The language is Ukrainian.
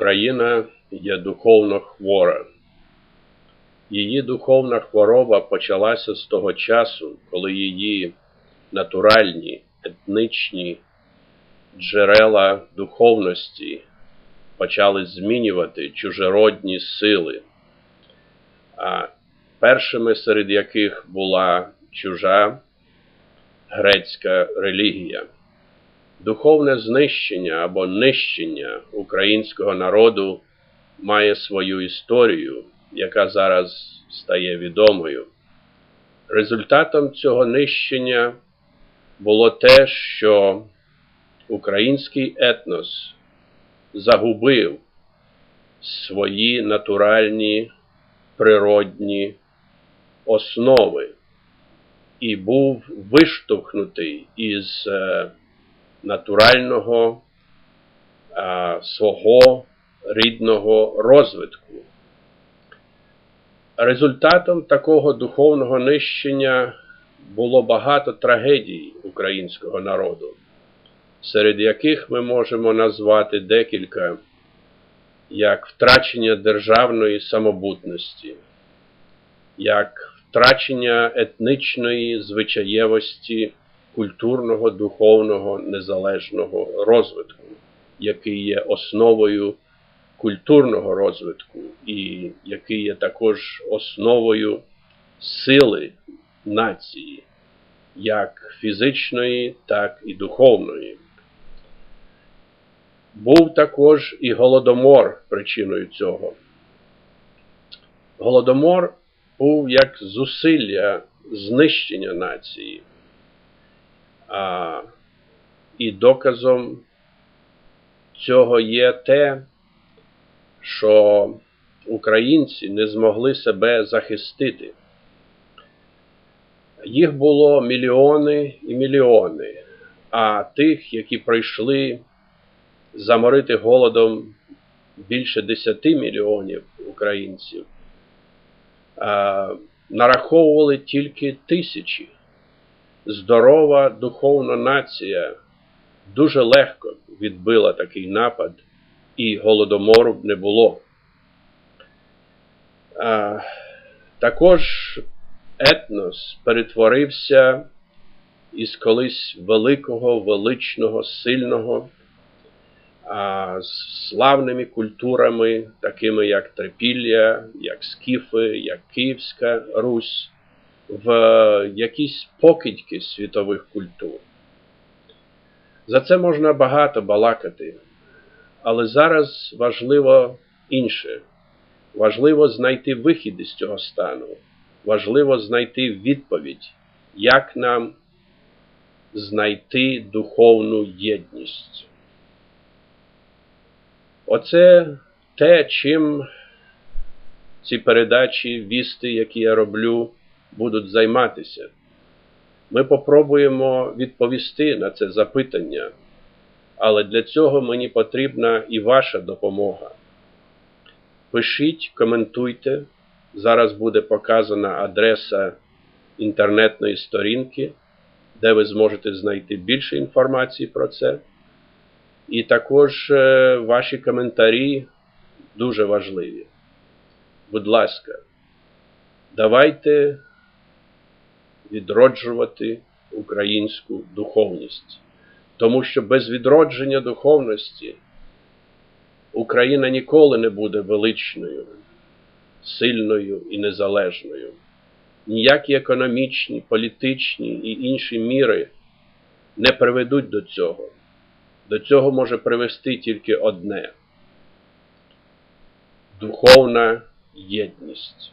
Україна є духовно хвора. Її духовна хвороба почалася з того часу, коли її натуральні, етнічні джерела духовності почали змінювати чужеродні сили, а першими серед яких була чужа грецька релігія. Духовне знищення або нищення українського народу має свою історію, яка зараз стає відомою. Результатом цього нищення було те, що український етнос загубив свої натуральні природні основи і був виштовхнутий із натурального а, свого рідного розвитку. Результатом такого духовного нищення було багато трагедій українського народу, серед яких ми можемо назвати декілька як втрачення державної самобутності, як втрачення етнічної звичаєвості культурного, духовного, незалежного розвитку, який є основою культурного розвитку, і який є також основою сили нації, як фізичної, так і духовної. Був також і голодомор причиною цього. Голодомор був як зусилля знищення нації. А, І доказом цього є те, що українці не змогли себе захистити. Їх було мільйони і мільйони, а тих, які прийшли заморити голодом більше 10 мільйонів українців, нараховували тільки тисячі здорова духовна нація дуже легко відбила такий напад, і голодомору б не було. А, Також етнос перетворився із колись великого, величного, сильного, з славними культурами, такими як Трипілля, як Скіфи, як Київська Русь в якісь покидьки світових культур. За це можна багато балакати, але зараз важливо інше. Важливо знайти вихід із цього стану. Важливо знайти відповідь, як нам знайти духовну єдність. Оце те, чим ці передачі, вісти, які я роблю, будуть займатися. Ми попробуємо відповісти на це запитання, але для цього мені потрібна і ваша допомога. Пишіть, коментуйте. Зараз буде показана адреса інтернетної сторінки, де ви зможете знайти більше інформації про це. І також ваші коментарі дуже важливі. Будь ласка, давайте відроджувати українську духовність. Тому що без відродження духовності Україна ніколи не буде величною, сильною і незалежною. Ніякі економічні, політичні і інші міри не приведуть до цього. До цього може привести тільки одне духовна єдність.